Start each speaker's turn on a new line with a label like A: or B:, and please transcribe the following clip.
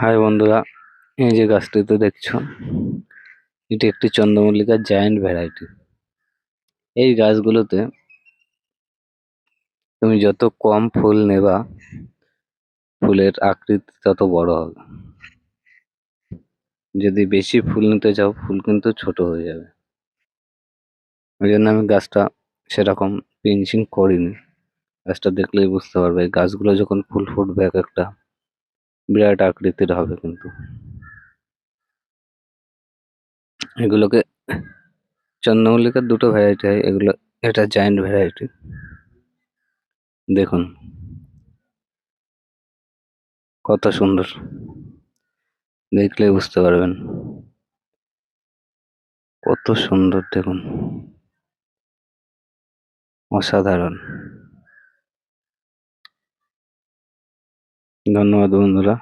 A: High বন্ধুরা, এই যে গাছটিতে দেখছ, এটি একটি চন্দ্রমল্লিকার জায়ান্ট ভ্যারাইটি এই গাছগুলোতে তুমি যত কম ফুল নেবা, ফুলের আকৃতি তত বড় হবে। যদি বেশি ফুল নিতে চাও, ফুল কিন্তু ছোট হয়ে যাবে। ওই জন্য আমি গাছটা সেরকম পিঞ্চিং করিনি। গাছটা দেখলেই বুঝতে পারবে গাছগুলো যখন ফুল ফুটবে এক একটা বিরাট আকৃতির হবে কিন্তু। এগুলোকে চন্দ্রমল্লিকার দুটো ভ্যারাইটি হয়, এগুলো, এটা জায়ান্ট ভ্যারাইটি দেখুন। কত সুন্দর। দেখলে বুঝতে পারবেন। কত সুন্দর, দেখুন। অসাধারণ। ধন্যবাদ বন্ধুরা।